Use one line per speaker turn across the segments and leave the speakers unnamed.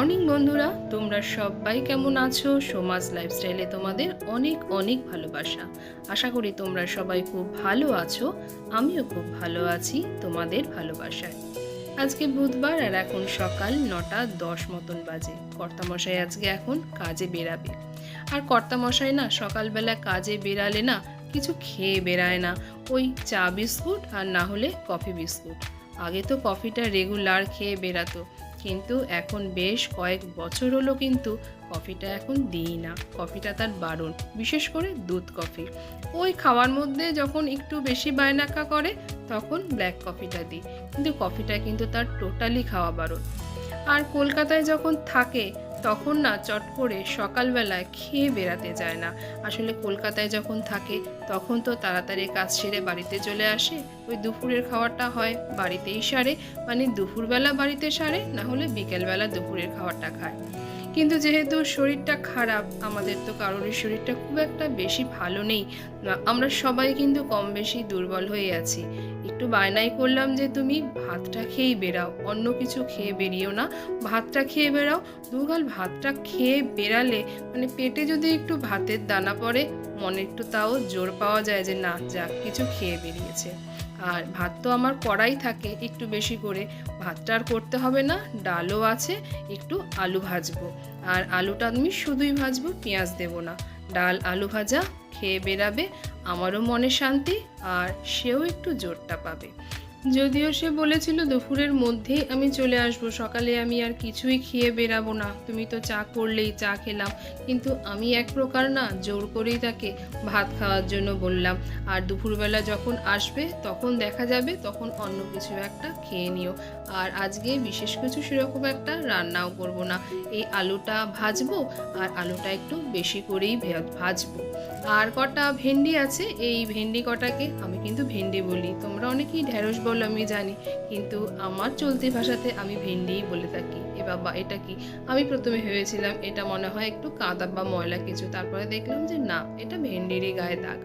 Morning বন্ধুরা, তোমরা সবাই কেমন আছো? সমাজ লাইফস্টাইলে তোমাদের অনেক অনেক ভালোবাসা। আশা করি তোমরা সবাই খুব ভালো আছো, আমিও খুব ভালো আছি তোমাদের ভালোবাসায়। আজকে বুধবার আর এখন সকাল নটা দশ মতন বাজে। কর্তামশাই আজকে এখন কাজে বেরাবে। আর কর্তামশাই না সকালবেলা কাজে বেরালে না কিছু খেয়ে বেরায় না। ওই চা বিস্কুট আর না হলে কফি বিস্কুট। আগে তো কফিটা রেগুলার খেয়ে বেরাতো। কিন্তু এখন বেশ কয়েক বছর হলো কিন্তু কফিটা এখন দিই না। কফিটা তার বারণ, বিশেষ করে দুধ কফি। ওই খাওয়ার মধ্যে যখন একটু বেশি বায়নাকা করে, তখন ব্ল্যাক কফিটা দিই। কিন্তু কফিটা কিন্তু তার টোটালি খাওয়া বারণ। আর কলকাতায় যখন থাকে তখন না চট করে সকালবেলায় খেয়ে বেরাতে যায় না। আসলে কলকাতায় যখন থাকে, তখন তো তাড়াতাড়ি কাজ সেরে বাড়িতে চলে আসে। ওই দুপুরের খাওয়াটা হয়, বাড়িতেই সারে। মানে দুপুরবেলা বাড়িতে সারে, না হলে বিকেলবেলা দুপুরের খাওয়াটা খায়। কিন্তু যেহেতু শরীরটা খারাপ, আমাদের তো কারোরই শরীরটা খুব একটা বেশি ভালো নেই। আমরা সবাই কিন্তু কম বেশি দুর্বল হয়ে আছি। একটু বায়নাই করলাম যে তুমি ভাতটা খেয়েই বেরাও অন্য কিছু খেয়ে বেরিয়েও না। ভাতটা খেয়ে বেরাও দুগাল ভাতটা খেয়ে বেরালে মানে পেটে যদি একটু ভাতের দানা পড়ে, মনে একটু তাও জোর পাওয়া যায় যে না, যাক, কিছু খেয়ে বেরিয়েছে। আর ভাত তো আমার কড়াই থাকে, একটু বেশি করে। ভাতটা আর করতে হবে না, ডালও আছে, একটু আলু ভাজবো। আর আলুটা আমি শুধুই ভাজবো, পেঁয়াজ দেবো না। ডাল আলু ভাজা খেয়ে বেরাবে আমারও মনে শান্তি আর সেও একটু জোরটা পাবে। যদিও সে বলেছিল দুপুরের মধ্যেই আমি চলে আসব, সকালে আমি আর কিছুই খেয়ে বেরাবো না। তুমি তো চা করলেই চা খেলাম, কিন্তু আমি এক প্রকার না জোর করেই তাকে ভাত খাওয়ার জন্য বললাম। আর দুপুরবেলা যখন আসবে, তখন দেখা যাবে তখন অন্য কিছু একটা খেয়ে নিও। আর আজকে বিশেষ কিছু সেরকম একটা রান্নাও করব না। এই আলুটা ভাজবো, আর আলুটা একটু বেশি করেই ভাজবো। আর কটা ভেন্ডি আছে, এই ভেন্ডি কটাকে আমি কিন্তু ভেন্ডি বলি। তোমরা অনেকেই ঢেঁড়স বলো, আমি জানি। কিন্তু আমার চলতি ভাষাতে আমি ভেন্ডিই বলে থাকি। এ বাবা এটা কি? আমি প্রথমে ভেবেছিলাম এটা মনে হয় একটু কাদা বা ময়লা কিছু। তারপরে দেখলাম যে না, এটা ভেন্ডিরই গায়ে দাগ।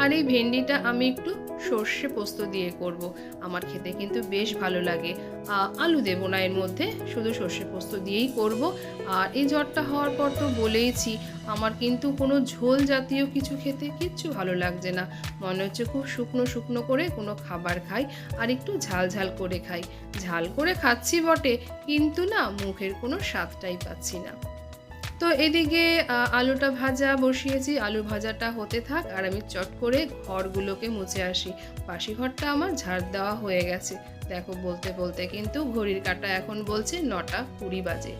আর এই ভেন্ডিটা আমি একটু সর্ষে পোস্ত দিয়ে করব। আমার খেতে কিন্তু বেশ ভালো লাগে। আলু দেবো না এর মধ্যে, শুধু সর্ষে পোস্ত দিয়েই করব। আর এই জ্বরটা হওয়ার পর তো বলেইছি, আমার কিন্তু কোনো ঝোল জাতীয় কিছু খেতে কিচ্ছু ভালো লাগছে না। মনে হচ্ছে খুব শুকনো শুকনো করে কোনো খাবার খাই আর একটু ঝাল ঝাল করে খাই। ঝাল করে খাচ্ছি বটে, কিন্তু না মুখের কোনো স্বাদটাই পাচ্ছি না। তো এদিকে আলুটা ভাজা বসিয়েছি। আলু ভাজাটা হতে থাক আর আমি চট করে ঘরগুলোকে মুছে আসি। বাসি ঘরটা আমার ঝাড় দেওয়া হয়ে গেছে। দেখো, বলতে বলতে কিন্তু ঘড়ির কাঁটা এখন বলছে নটা কুড়ি বাজে।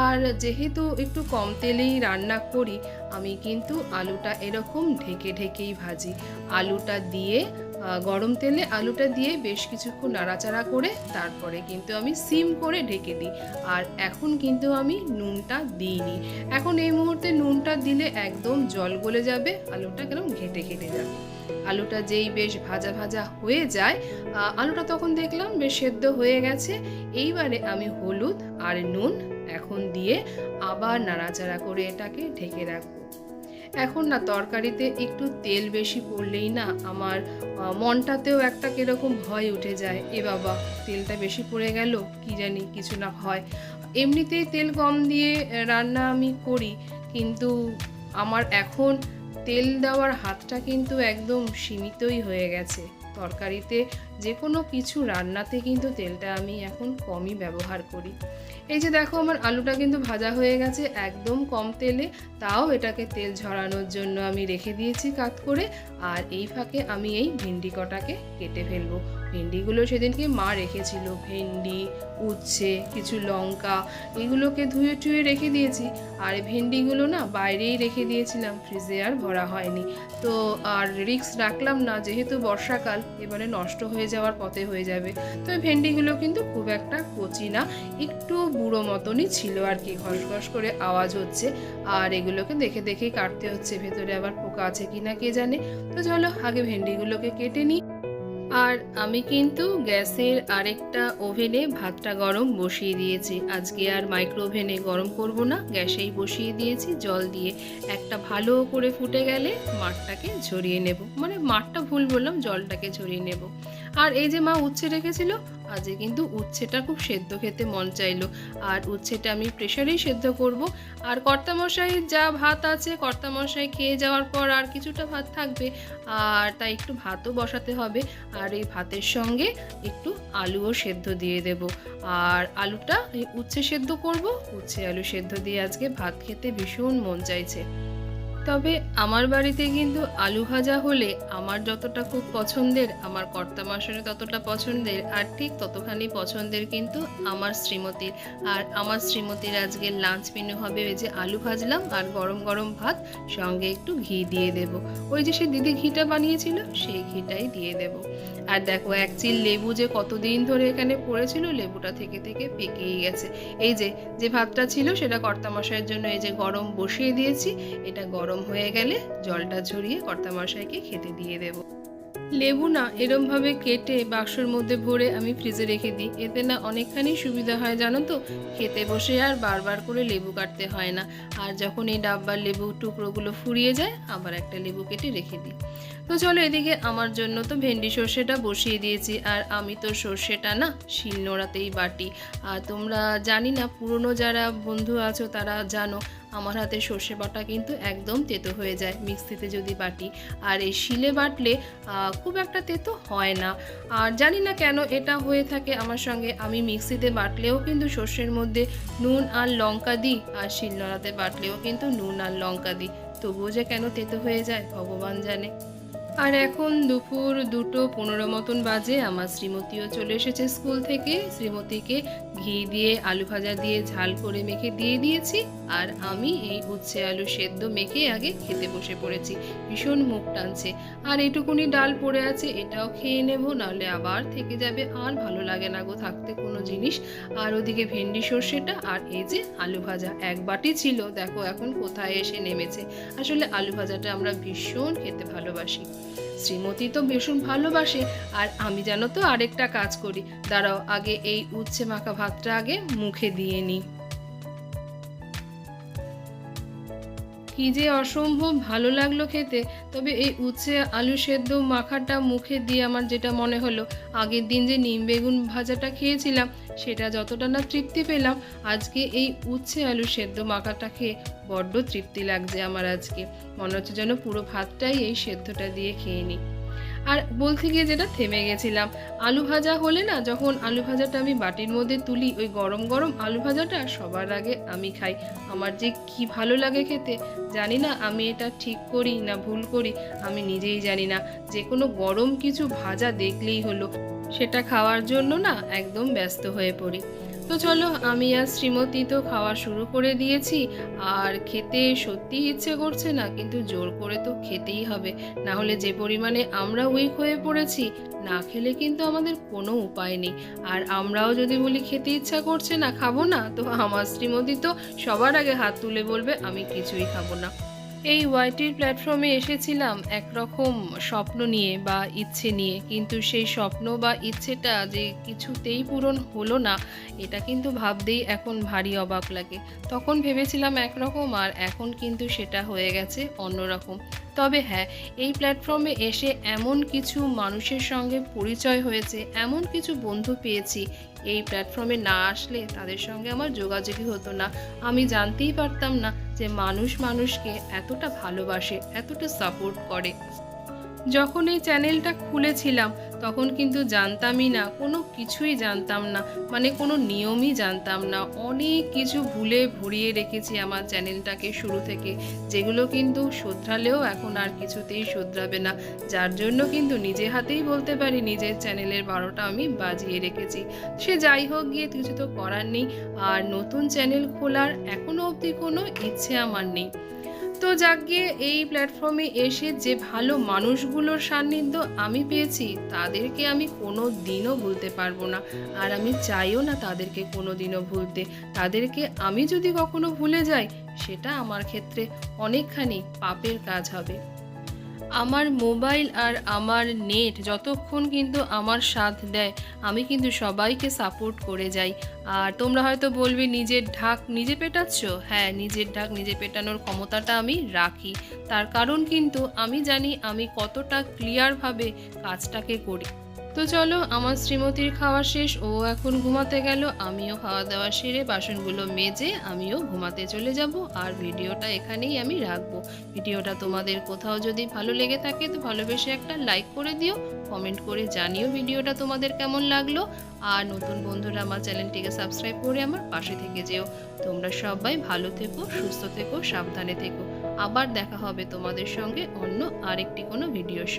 আর যেহেতু একটু কম তেলেই রান্না করি, আমি কিন্তু আলুটা এরকম ঢেকে ঢেকেই ভাজি। আলুটা দিয়ে গরম তেলে আলুটা দিয়ে বেশ কিছুক্ষণ নাড়াচাড়া করে তারপরে কিন্তু আমি সিম করে ঢেকে দিই। আর এখন কিন্তু আমি নুনটা দিইনি। এখন এই মুহূর্তে নুনটা দিলে একদম জল গলে যাবে, আলুটা কেন ঘেটে ঘেটে যাবে। আলুটা যেই বেশ ভাজা ভাজা হয়ে যায় আলুটা তখন দেখলাম বেশ সেদ্ধ হয়ে গেছে। এইবারে আমি হলুদ আর নুন এখন দিয়ে আবার নাড়াচাড়া করে এটাকে ঢেকে রাখব। এখন না তরকারিতে একটু তেল বেশি পড়লেই না আমার মনটাতেও একটা কীরকম ভয় উঠে যায়। এ বাবা, তেলটা বেশি পড়ে গেল, কি জানি কিছু না হয়। এমনিতেই তেল কম দিয়ে রান্না আমি করি, কিন্তু আমার এখন তেল দেওয়ার হাতটা কিন্তু একদম সীমিতই হয়ে গেছে। তরকারিতে যে কোনো কিছু রান্নাতে কিন্তু তেলটা আমি এখন কমই ব্যবহার করি। এই যে দেখো আমার আলুটা কিন্তু ভাজা হয়ে গেছে একদম কম তেলে, তাও এটাকে তেল ঝরানোর জন্য আমি রেখে দিয়েছি কাত করে, আর এই ফাঁকে আমি এই ভেন্ডি কটাকে কেটে ফেলব। ভেন্ডিগুলো সেদিনকে মা রেখেছিল, ভেন্ডি, উচ্ছে, কিছু লঙ্কা, এগুলোকে ধুয়ে টুয়ে রেখে দিয়েছি। আর ভেন্ডিগুলো না বাইরেই রেখে দিয়েছিলাম, ফ্রিজে আর ভরা হয়নি। তো আর রিক্স রাখলাম না, যেহেতু বর্ষাকাল, এবারে নষ্ট হয়ে যাওয়ার পথে হয়ে যাবে। তো ভেন্ডিগুলো কিন্তু খুব একটা কচি না, একটু বুড়ো মতনই ছিল আর কি। ঘস করে আওয়াজ হচ্ছে, আর এগুলোকে দেখে দেখেই কাটতে হচ্ছে, ভেতরে আবার পোকা আছে কি না কে জানে। তো চলো আগে ভেন্ডিগুলোকে কেটে নিই। আর আমি কিন্তু গ্যাসের আরেকটা ওভেনে ভাতটা গরম বসিয়ে দিয়েছি। আজকে আর মাইক্রো ওভেনে গরম করব না, গ্যাসেই বসিয়ে দিয়েছি। জল দিয়ে একটা ভালো করে ফুটে গেলে মাঠটাকে ঝরিয়ে নেব। মানে মাঠটা ভুল বললাম, জলটাকে ঝরিয়ে নেব। আর এই যে মা উচ্ছে রেখেছিল, আজকে কিন্তু উচ্ছেটা খুব সেদ্ধ খেতে মন চাইলো। আর উচ্ছেটা আমি প্রেশারেই সেদ্ধ করব। আর কর্তামশাই যা ভাত আছে, কর্তামশাই খেয়ে যাওয়ার পর আর কিছুটা ভাত থাকবে। আর তাই একটু ভাতও বসাতে হবে। আর এই ভাতের সঙ্গে একটু আলুও সেদ্ধ দিয়ে দেব। আর আলুটা উচ্ছে সেদ্ধ করব। উচ্ছে আলু সেদ্ধ দিয়ে আজকে ভাত খেতে ভীষণ মন চাইছে। তবে আমার বাড়িতে কিন্তু আলু ভাজা হলে আমার যতটা খুব পছন্দের, আমার কর্তা মাসের ততটা পছন্দের আর ঠিক ততখানি পছন্দের কিন্তু আমার শ্রীমতীর। আর আমার শ্রীমতীর আজকে লাঞ্চ মেনু হবে ওই যে আলু ভাজলাম আর গরম গরম ভাত, সঙ্গে একটু ঘি দিয়ে দেব। ওই যে সে দিদি ঘিটা বানিয়েছিল, সেই ঘিটাই দিয়ে দেব। আর দেখো এক চিল লেবু যে কতদিন ধরে এখানে পড়েছিল, লেবুটা থেকে থেকে পেকেই গেছে। এই যে যে ভাতটা ছিল সেটা কর্তামশাইয়ের জন্য এই যে গরম বসিয়ে দিয়েছি, এটা গরম হয়ে গেলে জলটা ঝরিয়ে কর্তামশাইকে খেতে দিয়ে দেব। লেবু না এরমভাবে কেটে বাক্সর মধ্যে ভরে আমি ফ্রিজে রেখে দিই। এতে না অনেকখানি সুবিধা হয়, জানো তো? খেতে বসে আর বারবার করে লেবু কাটতে হয় না। আর যখন এই ডাব্বার লেবু টুকরোগুলো ফুরিয়ে যায়, আবার একটা লেবু কেটে রেখে দিই। তো চলো এদিকে আমার জন্য তো ভেন্ডি সর্ষেটা বসিয়ে দিয়েছি। আর আমি তো সর্ষেটা না শিল নোড়াতেই বাটি। আর তোমরা জানি না, পুরনো যারা বন্ধু আছো তারা জানো আমার হাতে সর্ষে বাটা কিন্তু একদম তেতো হয়ে যায় মিক্সিতে যদি বাটি। আর এই শিলে বাটলে খুব একটা তেতো হয় না। আর জানি না কেন এটা হয়ে থাকে আমার সঙ্গে। আমি মিক্সিতে বাটলেও কিন্তু সর্ষের মধ্যে নুন আর লঙ্কা দিই আর শিলনোড়াতে বাটলেও কিন্তু নুন আর লঙ্কা দিই। তবুও যে কেন তেতো হয়ে যায়, ভগবান জানে। আর এখন দুপুর দুটো পনেরো মতন বাজে, আমার শ্রীমতীও চলে এসেছে স্কুল থেকে। শ্রীমতীকে ঘি দিয়ে আলু ভাজা দিয়ে ঝাল করে মেখে দিয়ে দিয়েছি, আর আমি এই উচ্ছে আলু সেদ্ধ মেখে আগে খেতে বসে পড়েছি। ভীষণ মুখ টানছে। আর এইটুকুনি ডাল পড়ে আছে, এটাও খেয়ে নেব, নাহলে আবার থেকে যাবে, আর ভালো লাগে না গো থাকতে কোনো জিনিস। আর ওদিকে ভেন্ডি সর্ষেটা আর এই যে আলু ভাজা, এক বাটি ছিল, দেখো এখন কোথায় এসে নেমেছে। আসলে আলু ভাজাটা আমরা ভীষণ খেতে ভালোবাসি। শ্রীমতী তো ভীষণ ভালোবাসে, আর আমি যেন তো আরেকটা কাজ করি। দাঁড়াও, আগে এই উচ্ছে মাখা ভাতটা আগে মুখে দিয়ে নিই। কি যে অসম্ভব ভালো লাগল খেতে। তবে এই উচ্ছে, আলু সেদ্ধ, মাখাটা মুখে দিয়ে আমার যেটা মনে হলো, আগের দিন যে নিম বেগুন ভাজাটা খেয়েছিলাম, সেটা যতটা না তৃপ্তি পেলাম, আজকে এই উচ্ছে, আলু সেদ্ধ, মাখাটা খেয়ে বড্ড তৃপ্তি লাগছে আমার আজকে। মনে হচ্ছে যেন পুরো ভাতটাই এই সেদ্ধটা দিয়ে খেয়ে নিই। আর বলতে গিয়ে যেটা থেমে গেছিলাম, আলু ভাজা হলে না যখন আলু ভাজাটা আমি বাটির মধ্যে তুলি, ওই গরম গরম আলু ভাজাটা সবার আগে আমি খাই। আমার যে কি ভালো লাগে খেতে, জানি না আমি এটা ঠিক করি না ভুল করি, আমি নিজেই জানি না। যে কোনো গরম কিছু ভাজা দেখলেই হলো, সেটা খাওয়ার জন্য না একদম ব্যস্ত হয়ে পড়ি। তো চলো, আমি আর শ্রীমতী তো খাওয়া শুরু করে দিয়েছি। আর খেতে সত্যি ইচ্ছে করছে না, কিন্তু জোর করে তো খেতেই হবে। না হলে যে পরিমাণে আমরা উইক হয়ে পড়েছি, না খেলে কিন্তু আমাদের কোনো উপায় নেই। আর আমরাও যদি বলি খেতে ইচ্ছা করছে না, খাব না, তো আমার শ্রীমতী তো সবার আগে হাত তুলে বলবে, আমি কিছুই খাব না। এই ওয়াইটির প্ল্যাটফর্মে এসেছিলাম একরকম স্বপ্ন নিয়ে বা ইচ্ছে নিয়ে। কিন্তু সেই স্বপ্ন বা ইচ্ছেটা যে কিছুতেই পূরণ হলো না, এটা কিন্তু ভাবতেই এখন ভারী অবাক লাগে। তখন ভেবেছিলাম একরকম আর এখন কিন্তু সেটা হয়ে গেছে অন্যরকম। তবে হ্যাঁ এই প্ল্যাটফর্মে এসে এমন কিছু মানুষের সঙ্গে পরিচয় হয়েছে, এমন কিছু বন্ধু পেয়েছি। এই প্ল্যাটফর্মে না আসলে তাদের সঙ্গে আমার যোগাযোগই হতো না। আমি জানতেই পারতাম না যে মানুষ মানুষকে এতটা ভালোবাসে, এতটা সাপোর্ট করে। যখন এই চ্যানেলটা খুলেছিলাম তখন কিন্তু জানতামই না, কোনো কিছুই জানতাম না মানে কোনো নিয়মই জানতাম না। অনেক কিছু ভুলে ভরিয়ে রেখেছি আমার চ্যানেলটাকে শুরু থেকে, যেগুলো কিন্তু শোধরালেও এখন আর কিছুতেই শোধরাবে না। যার জন্য কিন্তু নিজে হাতেই বলতে পারি, নিজের চ্যানেলের বারোটা আমি বাজিয়ে রেখেছি। সে যাই হোক, গিয়ে কিছু তো করার নেই। আর নতুন চ্যানেল খোলার এখনও অবধি কোনো ইচ্ছে আমার নেই। তো যাকে এই প্ল্যাটফর্মে এসে যে ভালো মানুষগুলোর সান্নিধ্য আমি পেয়েছি, তাদেরকে আমি কোনো দিনও ভুলতে পারব না। আর আমি চাইও না তাদেরকে কোনো দিনও ভুলতে। তাদেরকে আমি যদি কখনো ভুলে যাই, সেটা আমার ক্ষেত্রে অনেকখানি পাপের কাজ হবে। আমার মোবাইল আর আমার নেট যতক্ষণ কিন্তু আমার সাথ দেয়, আমি কিন্তু সবাইকে সাপোর্ট করে যাই। আর তোমরা হয়তো বলবে, নিজের ঢাক নিজে পেটাচ্ছ? হ্যাঁ নিজের ঢাক নিজে পেটানোর ক্ষমতাটা আমি রাখি। তার কারণ কিন্তু আমি জানি আমি কতটা ক্লিয়ারভাবে কাজটাকে করি। তো চলো, আমার শ্রীমতীর খাওয়া শেষ। ও এখন ঘুমাতে গেল। আমিও খাওয়া দাওয়া সেরে বাসনগুলো মেজে আমিও ঘুমাতে চলে যাব। আর ভিডিওটা এখানেই আমি রাখব। ভিডিওটা তোমাদের কোথাও যদি ভালো লেগে থাকে, তো ভালোবেসে একটা লাইক করে দিও। কমেন্ট করে জানিও ভিডিওটা তোমাদের কেমন লাগল। আর নতুন বন্ধুরা আমার চ্যানেলটিকে সাবস্ক্রাইব করে আমার পাশে থেকে যেও। তোমরা সবাই ভালো থেকো, সুস্থ থেকো, সাবধানে থেকো। আবার দেখা হবে তোমাদের সঙ্গে অন্য আরেকটি কোনো ভিডিওর